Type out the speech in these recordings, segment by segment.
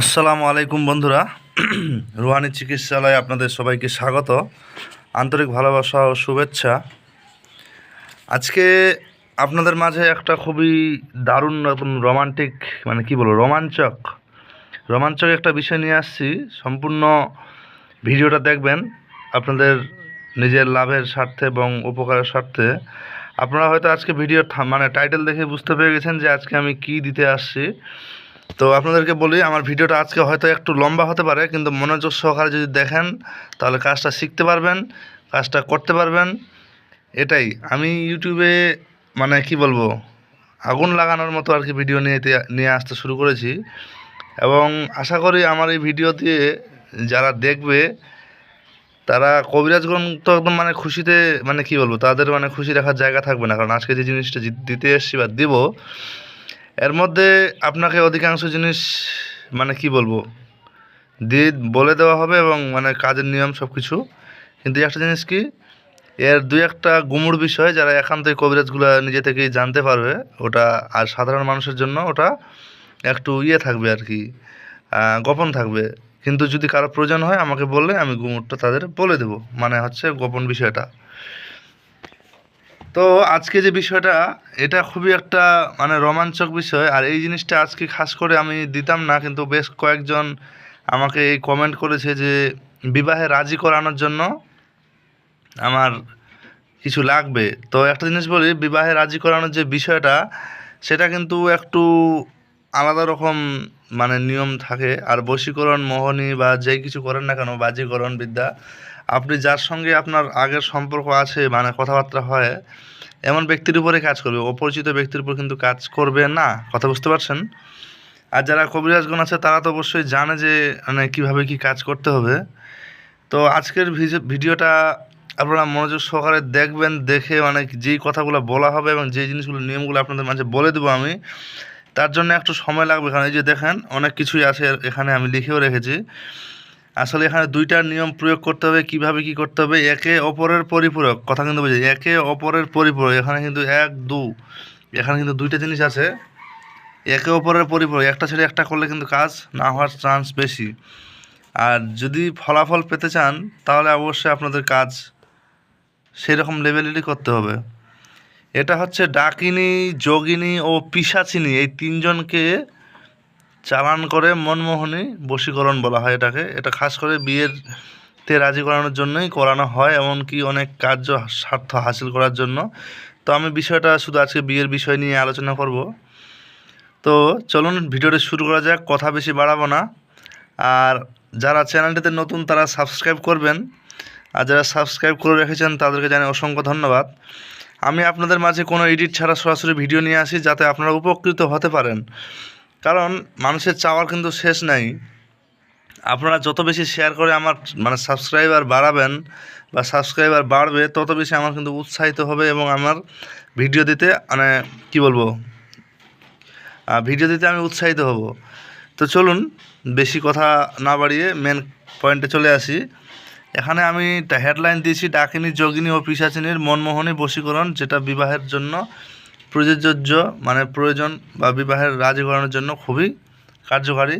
আসসালামু আলাইকুম বন্ধুরা। রুহানি চিকিৎসালয়ে আপনাদের সবাইকে স্বাগত। আন্তরিক ভালোবাসা ও শুভেচ্ছা। আজকে আপনাদের মাঝে একটা খুবই দারুণ নতুন রোমান্টিক মানে কি বলব, রোমাঞ্চক রোমাঞ্চক একটা বিষয় নিয়ে আসছি। সম্পূর্ণ ভিডিওটা দেখবেন আপনাদের নিজের লাভের স্বার্থে এবং উপকারের স্বার্থে। আপনারা হয়তো আজকে ভিডিও মানে টাইটেল দেখে বুঝতে পেরে গেছেন যে আজকে আমি কি দিতে আসছি। তো আপনাদেরকে বলি, আমার ভিডিওটা আজকে হয়তো একটু লম্বা হতে পারে, কিন্তু মনোযোগ সহকারে যদি দেখেন, তাহলে কাজটা শিখতে পারবেন, কাজটা করতে পারবেন। এটাই, আমি ইউটিউবে মানে কি বলব, আগুন লাগানোর মতো আর কি ভিডিও নিয়ে নিয়ে আসতে শুরু করেছি। এবং আশা করি আমার এই ভিডিও দিয়ে যারা দেখবে, তারা কবিরাজগণ তো একদম মানে খুশিতে মানে কি বলব, তাদের মানে খুশি রাখার জায়গা থাকবে না। কারণ আজকে যে জিনিসটা দিতে এসছি বা দিব এর মধ্যে আপনাকে অধিকাংশ জিনিস মানে কি বলব, দিয়ে বলে দেওয়া হবে এবং মানে কাজের নিয়ম সব কিছু কিন্তু একটা জিনিস কি, এর দুই একটা গুমুর বিষয়, যারা একান্তই কবিরাজগুলো নিজে থেকেই জানতে পারবে, ওটা আর সাধারণ মানুষের জন্য ওটা একটু ইয়ে থাকবে আর কি গোপন থাকবে। কিন্তু যদি কারও প্রয়োজন হয়, আমাকে বললে আমি গুমুরটা তাদের বলে দেবো। মানে হচ্ছে গোপন বিষয়টা। তো আজকে যে বিষয়টা, এটা খুবই একটা মানে রোমাঞ্চক বিষয়। আর এই জিনিসটা আজকে খাস করে আমি দিতাম না, কিন্তু বেশ কয়েকজন আমাকে এই কমেন্ট করেছে যে, বিবাহে রাজি করানোর জন্য আমার কিছু লাগবে। তো একটা জিনিস বলি, বিবাহে রাজি করানোর যে বিষয়টা, সেটা কিন্তু একটু আলাদা রকম মানে নিয়ম থাকে। আর বশীকরণ, মোহনী বা যেই কিছু করেন না কেন, বাজিকরণ, বিদ্যা আপনি যার সঙ্গে আপনার আগের সম্পর্ক আছে মানে কথাবার্তা হয়, এমন ব্যক্তির উপরে কাজ করবে। অপরিচিত ব্যক্তির উপর কিন্তু কাজ করবে না, কথা বুঝতে পারছেন? আর যারা কবিরাজগণ আছে, তারা তো অবশ্যই জানে যে মানে কীভাবে কী কাজ করতে হবে। তো আজকের ভিডিওটা আপনারা মনোযোগ সহকারে দেখবেন, দেখে মানে যেই কথাগুলো বলা হবে এবং যেই জিনিসগুলো, নিয়মগুলো আপনাদের মাঝে বলে দেবো আমি, তার জন্য একটু সময় লাগবে। কারণ এই যে দেখেন, অনেক কিছুই আছে, এখানে আমি লিখেও রেখেছি। আসলে এখানে দুইটা নিয়ম প্রয়োগ করতে হবে, কীভাবে কি করতে হবে? একে অপরের পরিপূরক, কথা কিন্তু বুঝে একে অপরের পরিপূরক, এখানে কিন্তু এক, দু, এখানে কিন্তু দুইটা জিনিস আছে। একে অপরের পরিপূরক, একটা ছেড়ে একটা করলে কিন্তু কাজ না হওয়ার চান্স বেশি। আর যদি ফলাফল পেতে চান, তাহলে অবশ্যই আপনাদের কাজ সেই রকম লেভেলেরই করতে হবে। এটা হচ্ছে ডাকিনী, যোগিনী ও পিসাচিনী, এই তিনজনকে চালান করে মনমোহনী বশীকরণ বলা হয় এটাকে। এটা খাস করে বিয়ের তে রাজি করানোর জন্যই করানো হয়, এমনকি অনেক কার্য স্বার্থ হাসিল করার জন্য। তো আমি বিষয়টা শুধু আজকে বিয়ের বিষয় নিয়ে আলোচনা করব। তো চলুন ভিডিওটা শুরু করা যাক, কথা বেশি বাড়াবো না। আর যারা চ্যানেলটিতে নতুন তারা সাবস্ক্রাইব করবেন। আর যারা সাবস্ক্রাইব করে রেখেছেন তাদেরকে জানাই অসংখ্য ধন্যবাদ। আমি আপনাদের মাঝে কোনো এডিট ছাড়া সরাসরি ভিডিও নিয়ে আসি, যাতে আপনারা উপকৃত হতে পারেন। কারণ মানুষের চাওয়ার কিন্তু শেষ নাই। আপনারা যত বেশি শেয়ার করে আমার মানে সাবস্ক্রাইবার বাড়াবেন বা সাবস্ক্রাইবার বাড়বে, তত বেশি আমার কিন্তু উৎসাহিত হবে এবং আমার ভিডিও দিতে মানে কি বলব ভিডিও দিতে আমি উৎসাহিত হব। তো চলুন, বেশি কথা না বাড়িয়ে মেন পয়েন্টে চলে আসি। এখানে আমি হেডলাইন দিয়েছি, ডাকিনী যোগিনী ও পিসাচিনীর মনমোহনী বশীকরণ, যেটা বিবাহের জন্য প্রযোজ্য মানে প্রয়োজন বা বিবাহের রাজি করানোর জন্য খুবই কার্যকারী।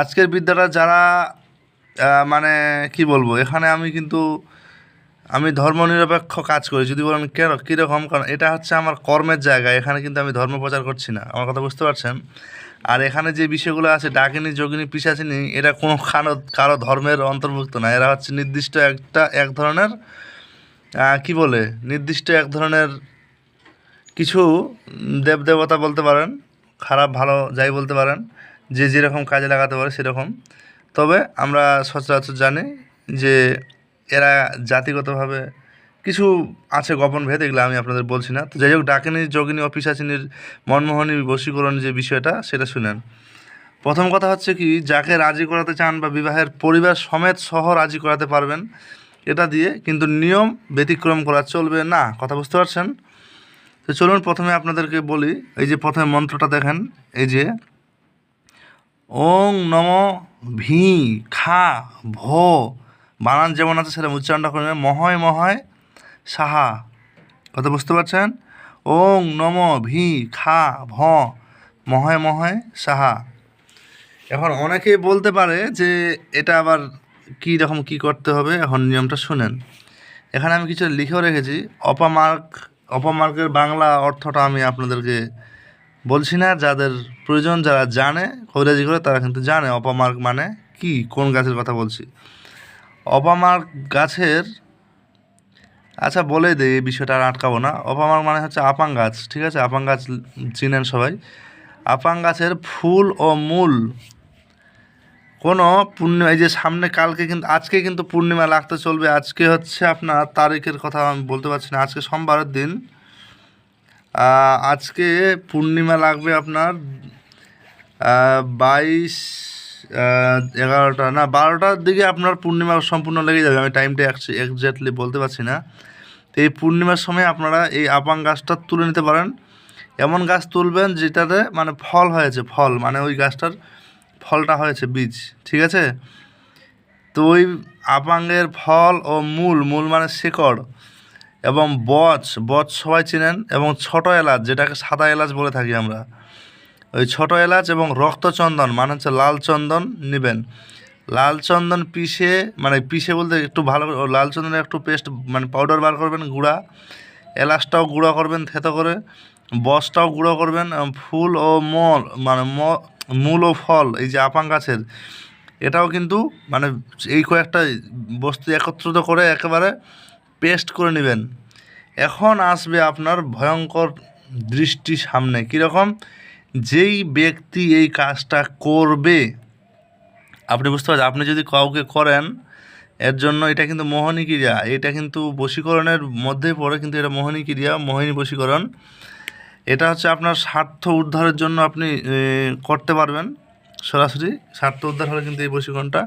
আজকের বিদ্যাটা যারা মানে কি বলব, এখানে আমি কিন্তু, আমি ধর্মনিরপেক্ষ কাজ করি। যদি বলেন কেন, কীরকম, কারণ এটা হচ্ছে আমার কর্মের জায়গা, এখানে কিন্তু আমি ধর্ম প্রচার করছি না, আমার কথা বুঝতে পারছেন? আর এখানে যে বিষয়গুলো আছে, ডাকিনী, যোগিনী, পিসাচিনী, এরা কোনো কারও কারও ধর্মের অন্তর্ভুক্ত না, এরা হচ্ছে নির্দিষ্ট একটা, এক ধরনের কি বলে, নির্দিষ্ট এক ধরনের কিছু দেব দেবতা বলতে পারেন, খারাপ ভালো যাই বলতে পারেন, যে যেরকম কাজে লাগাতে পারে সেরকম। তবে আমরা সচরাচর জানি যে এরা জাতিগতভাবে কিছু আছে গোপন ভেদ, এগুলো আমি আপনাদের বলছি না। তো যাই হোক, ডাকিনী, যোগিনী অপিসাচিনীর মনমোহনী বশীকরণ যে বিষয়টা, সেটা শুনেন। প্রথম কথা হচ্ছে কি, যাকে রাজি করাতে চান বা বিবাহের পরিবার সমেত সহ রাজি করাতে পারবেন, এটা দিয়ে কিন্তু নিয়ম ব্যতিক্রম করা চলবে না। কথা বুঝতে পারছেন? তো চলুন প্রথমে আপনাদেরকে বলি, এই যে প্রথমে মন্ত্রটা দেখেন, এই যে, ওং নম ভি খা ভ। বানান যেমন আছে সেটা উচ্চারণটা করে নেবেন। মহয় মহয় সাহা। কথা বুঝতে পারছেন? ওং নম ভি খা ভ। মহয় মহয় সাহা। এখন অনেকেই বলতে পারে যে এটা আবার কী রকম কী করতে হবে, এখন নিয়মটা শুনেন। এখানে আমি কিছু লিখেও রেখেছি। অপামার্ক অপামার্কের বাংলা অর্থটা আমি আপনাদেরকে বলছি না, যাদের প্রয়োজন, যারা জানে, কবিরাজি করে, তারা কিন্তু জানে অপামার্ক মানে কি, কোন গাছের কথা বলছি। অপামার্ক গাছের আচ্ছা বলে দেই, এই বিষয়টা আর আটকাবো না। অপামার্ক মানে হচ্ছে আপাং গাছ, ঠিক আছে? আপাং গাছ চিনেন সবাই। আপাং গাছের ফুল ও মূল কোনো পূর্ণিমা, এই যে সামনে কালকে কিন্তু, আজকে কিন্তু পূর্ণিমা লাগতে চলবে। আজকে হচ্ছে আপনার তারিখের কথা আমি বলতে পারছি না। আজকে সোমবারের দিন। আজকে পূর্ণিমা লাগবে আপনার বাইশ এগারোটা না, বারোটার দিকে আপনার পূর্ণিমা সম্পূর্ণ লেগে যাবে। আমি টাইমটা একজ্যাক্টলি বলতে পারছি না। তো এই পূর্ণিমার সময় আপনারা এই আপাং গাছটা তুলে নিতে পারেন। এমন গাছ তুলবেন যেটাতে মানে ফল হয়েছে, ফল। মানে ওই গাছটার ফলটা হয়েছে, বীজ, ঠিক আছে? তো ওই আপাঙ্গের ফল ও মূল মূল মানে শিকড় এবং বচ বচ সবাই চিনেন এবং ছোট এলাচ, যেটাকে সাদা এলাচ বলে থাকি আমরা। ওই ছোট এলাচ এবং রক্তচন্দন মানে হচ্ছে লাল চন্দন নেবেন। লাল চন্দন পিষে মানে পিষে বলতে একটু ভালো, লাল চন্দনের একটু পেস্ট মানে পাউডার বার করবেন, গুঁড়া। এলাচটাও গুঁড়ো করবেন, থেতো করে। বসটাও গুঁড়ো করবেন, ফুল ও মল মানে ম- মূল ও ফল এই যে আপাং গাছের, এটাও কিন্তু মানে এই কয়েকটা বস্তু একত্রিত করে একেবারে পেস্ট করে নেবেন। এখন আসবে আপনার ভয়ঙ্কর দৃষ্টি সামনে। কীরকম? যেই ব্যক্তি এই কাজটা করবে, আপনি বুঝতে পারছেন, আপনি যদি কাউকে করেন, এর জন্য এটা কিন্তু মোহনী ক্রিয়া। এটা কিন্তু বশীকরণের মধ্যেই পড়ে, কিন্তু এটা মোহনী ক্রিয়া, মোহিনী বশীকরণ। এটা হচ্ছে আপনার স্বার্থ উদ্ধারের জন্য আপনি করতে পারবেন। সরাসরি স্বার্থ উদ্ধার হলে কিন্তু এই বশীকরণটা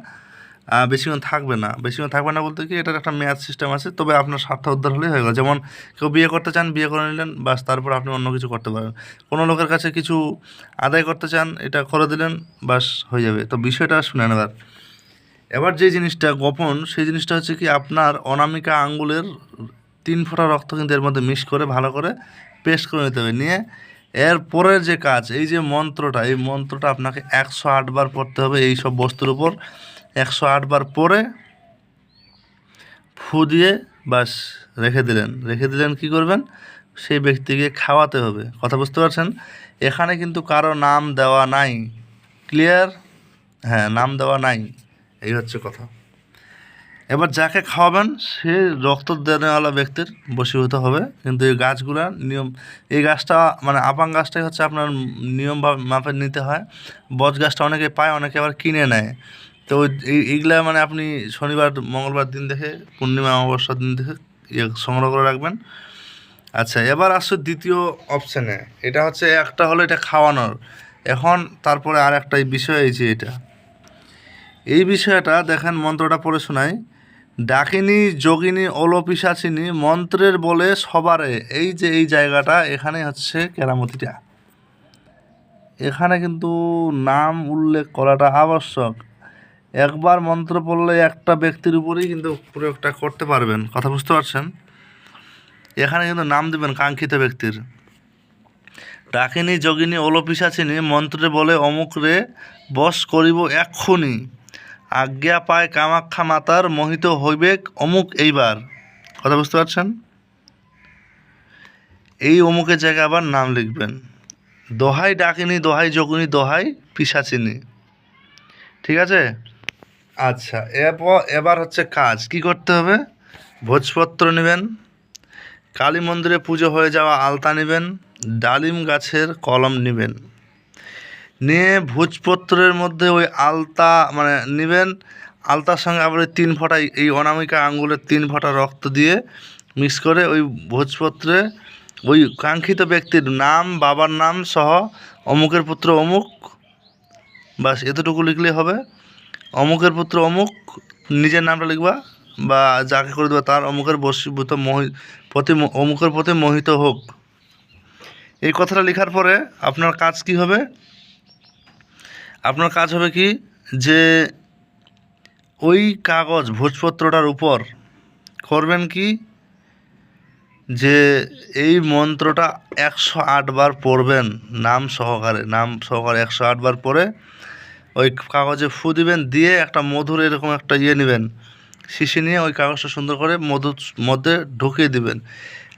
বেশিক্ষণ থাকবে না। বেশিক্ষণ থাকবে না বলতে কি, এটার একটা মেয়াদ সিস্টেম আছে, তবে আপনার স্বার্থ উদ্ধার হলেই হয়ে গেল। যেমন কেউ বিয়ে করতে চান, বিয়ে করে নিলেন বাস তারপর আপনি অন্য কিছু করতে পারেন কোনো লোকের কাছে কিছু আদায় করতে চান, এটা করে দিলেন বাস হয়ে যাবে। তো বিষয়টা শুনে এবার এবার যে জিনিসটা, গোপন, সেই জিনিসটা হচ্ছে কি, আপনার অনামিকা আঙ্গুলের তিন ফোঁটা রক্ত কিন্তু এর মধ্যে মিক্স করে, ভালো করে পেস্ট করে নিতে হবে। নিয়ে এর পরের যে কাজ, এই যে মন্ত্রটা, এই মন্ত্রটা আপনাকে একশো আটবার পড়তে হবে এই সব বস্তুর উপর। একশো আটবার পরে ফু দিয়ে বাস রেখে দিলেন। রেখে দিলেন কি করবেন? সেই ব্যক্তিকে খাওয়াতে হবে। কথা বুঝতে পারছেন? এখানে কিন্তু কারও নাম দেওয়া নাই। ক্লিয়ার? হ্যাঁ নাম দেওয়া নাই। এই হচ্ছে কথা। এবার যাকে খাওয়াবেন, সে রক্ত দেনেওয়ালা ব্যক্তির বশীভূত হবে। কিন্তু এই গাছগুলা নিয়ম, এই গাছটা মানে আপাং গাছটাই হচ্ছে আপনার নিয়ম বা মাপে নিতে হয়। বজ গাছটা অনেকে পায়, অনেকে আবার কিনে নেয়। তো এই, এইগুলা মানে আপনি শনিবার, মঙ্গলবার দিন দেখে, পূর্ণিমা অমাবস্যার দিন দেখে ইয়ে সংগ্রহ করে রাখবেন। আচ্ছা এবার আসছে দ্বিতীয় অপশানে এটা হচ্ছে একটা হলো এটা খাওয়ানোর। এখন তারপরে আর একটা বিষয় এই যে এটা। এই বিষয়টা দেখেন মন্ত্রটা পড়ে শোনাই। ডাকিনী, যোগিনী ওলপিসাচিনী মন্ত্রের বলে সবারে এই যে এই জায়গাটা, এখানে হচ্ছে কেরামতিটা। এখানে কিন্তু নাম উল্লেখ করাটা আবশ্যক। একবার মন্ত্র পড়লে একটা ব্যক্তির উপরেই কিন্তু প্রয়োগটা করতে পারবেন। কথা বুঝতে পারছেন? এখানে কিন্তু নাম দিবেন কাঙ্ক্ষিত ব্যক্তির। ডাকিনী, যোগিনী ওলপিসাচিনী মন্ত্রে বলে অমুক রে বস করিব এক্ষুনি। আজ্ঞা পায় কামাখ্যা মাতার, মোহিত হইবেক অমুক এইবার। কথা বুঝতে পারছেন? এই অমুকের জায়গায় আবার নাম লিখবেন। দোহাই ডাকিনি, দোহাই যোগিনী, দোহাই পিসাচিনী। ঠিক আছে? আচ্ছা এরপর এবার হচ্ছে কাজ। কি করতে হবে? ভোজপত্র নেবেন, কালী মন্দিরে পুজো হয়ে যাওয়া আলতা নেবেন, ডালিম গাছের কলম নেবেন। নিয়ে ভোজপত্রের মধ্যে ওই আলতা মানে নেবেন, আলতার সঙ্গে আবার ওই তিন ফোঁটা, এই- অনামিকা আঙ্গুলের তিন ফোঁটা রক্ত দিয়ে মিক্স করে ওই ভোজপত্রে ওই কাঙ্ক্ষিত ব্যক্তির নাম, বাবার নাম সহ অমুকের পুত্র অমুক বাস এতটুকু লিখলে হবে। অমুকের পুত্র অমুক, নিজের নামটা লিখবা বা যাকে করে দেবা, তার অমুকের বশীভূত মোহি প্রতি অমুকের প্রতি মোহিত হোক। এই কথাটা লেখার পরে আপনার কাজ কি হবে? আপনার কাজ হবে কি যে ওই কাগজ, ভোজপত্রটার উপর করবেন কি যে এই মন্ত্রটা একশো আটবার পড়বেন, নাম সহকারে নাম সহকারে একশো আটবার পরে ওই কাগজে ফু দিবেন, দিয়ে একটা মধুর এরকম একটা ইয়ে নেবেন, শিশি নিয়ে ওই কাগজটা সুন্দর করে মধুর মধ্যে ঢুকিয়ে দিবেন।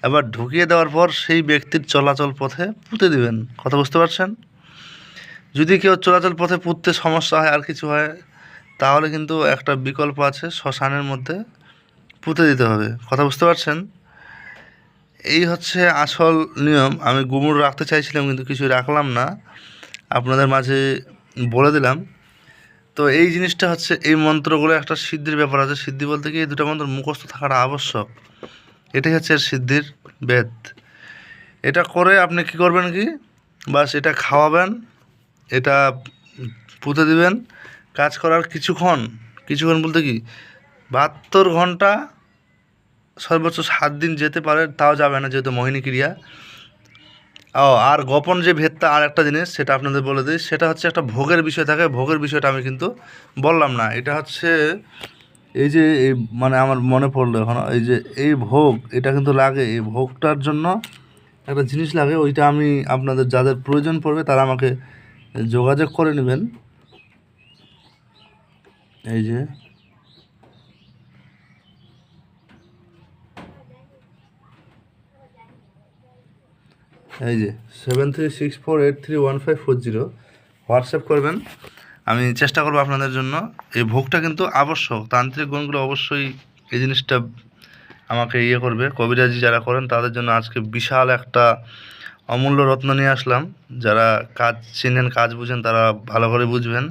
এবার ঢুকিয়ে দেওয়ার পর সেই ব্যক্তির চলাচল পথে পুঁতে দিবেন। কথা বুঝতে পারছেন? যদি কেউ চলাচল পথে পুঁততে সমস্যা হয় আর কিছু হয়, তাহলে কিন্তু একটা বিকল্প আছে শ্মশানের মধ্যে পুঁতে দিতে হবে। কথা বুঝতে পারছেন? এই হচ্ছে আসল নিয়ম। আমি গুমুর রাখতে চাইছিলাম, কিন্তু কিছু রাখলাম না। আপনাদের মাঝে বলে দিলাম। তো এই জিনিসটা হচ্ছে, এই মন্ত্রগুলো একটা সিদ্ধির ব্যাপার আছে। সিদ্ধি বলতে কি, এই দুটো মন্ত্র মুখস্থ থাকাটা আবশ্যক। এটাই হচ্ছে সিদ্ধির বেদ। এটা করে আপনি কি করবেন কি? বাস এটা খাওয়াবেন এটা পুঁতে দিবেন। কাজ করার কিছুক্ষণ কিছুক্ষণ বলতে কি, বাহাত্তর ঘণ্টা সর্বোচ্চ সাত দিন যেতে পারে, তাও যাবে না যেহেতু মোহিনী ক্রিয়া। ও, আর গোপন যে ভেদটা আর একটা জিনিস, সেটা আপনাদের বলে দিই, সেটা হচ্ছে একটা ভোগের বিষয় থাকে, ভোগের বিষয়টা আমি কিন্তু বললাম না। এটা হচ্ছে এই যে, এই মানে আমার মনে পড়ল এখন, এই যে, এই ভোগ, এটা কিন্তু লাগে, এই ভোগটার জন্য একটা জিনিস লাগে, ওইটা আমি আপনাদের যাদের প্রয়োজন পড়বে তারা আমাকে যোগাযোগ করে নেবেন। এই যে। এই যে seven three six four eight three one five four zero WhatsApp করবেন। আমি চেষ্টা করব আপনাদের জন্য। এই ভোগটা কিন্তু আবশ্যক। তান্ত্রিক গুণগুলো অবশ্যই এই জিনিসটা আমাকে ইয়ে করবে। কবিরাজি যারা করেন, তাদের জন্য আজকে বিশাল একটা অমূল্য রত্ন নিয়ে আসলাম। যারা কাজ চিনেন, কাজ বুঝেন, তারা ভালো করে বুঝবেন।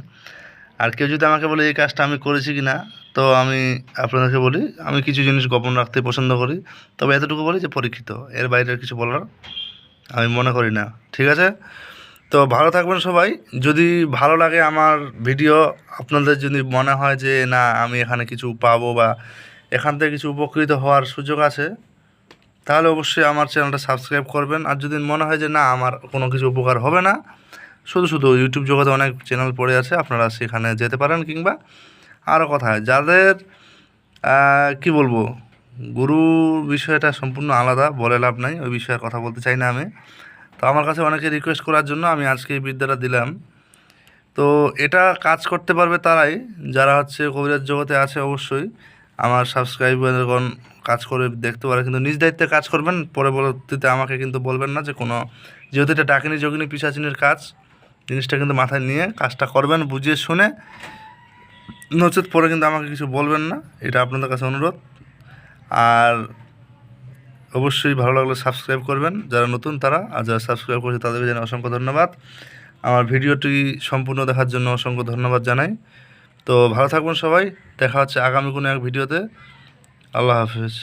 আর কেউ যদি আমাকে বলে, এই কাজটা আমি করেছি কি না তো আমি আপনাদেরকে বলি, আমি কিছু জিনিস গোপন রাখতে পছন্দ করি। তবে এতটুকু বলি যে, পরীক্ষিত। এর বাইরে কিছু বলার আমি মনে করি না। ঠিক আছে? তো ভালো থাকবেন সবাই। যদি ভালো লাগে আমার ভিডিও, আপনাদের যদি মনে হয় যে, না, আমি এখানে কিছু পাবো বা এখান থেকে কিছু উপকৃত হওয়ার সুযোগ আছে তাহলে অবশ্যই আমার চ্যানেলটা সাবস্ক্রাইব করবেন। আর যদি মনে হয় যে না, আমার কোনো কিছু উপকার হবে না, শুধু শুধু ইউটিউব জগতে অনেক চ্যানেল পড়ে আছে, আপনারা সেখানে যেতে পারেন কিংবা আরও কথা যাদের কি বলব, গুরু বিষয়টা সম্পূর্ণ আলাদা, বলে লাভ নাই, ওই বিষয়ে কথা বলতে চাই না আমি। তো আমার কাছে অনেকে রিকোয়েস্ট করার জন্য আমি আজকে এই বিদ্যাটা দিলাম। তো এটা কাজ করতে পারবে তারাই, যারা হচ্ছে কবিরাজ জগতে আছে অবশ্যই। আমার সাবস্ক্রাইবারগণ কাজ করে দেখতে পারে, কিন্তু নিজ দায়িত্বে কাজ করবেন, পরবর্তীতে আমাকে কিন্তু বলবেন না যে কোনো যেহেতু এটা ডাকিনি, যোগিনী, পিসাচিনীর কাজ, জিনিসটা কিন্তু মাথায় নিয়ে কাজটা করবেন, বুঝিয়ে শুনে নচেত পরে কিন্তু আমাকে কিছু বলবেন না, এটা আপনাদের কাছে অনুরোধ। আর অবশ্যই ভালো লাগলে সাবস্ক্রাইব করবেন, যারা নতুন তারা, আর যারা সাবস্ক্রাইব করেছে তাদেরকে জানাই অসংখ্য ধন্যবাদ। আমার ভিডিওটি সম্পূর্ণ দেখার জন্য অসংখ্য ধন্যবাদ জানাই। তো ভালো থাকবেন সবাই। দেখা হচ্ছে আগামী কোনো এক ভিডিওতে। আল্লাহ হাফিজ।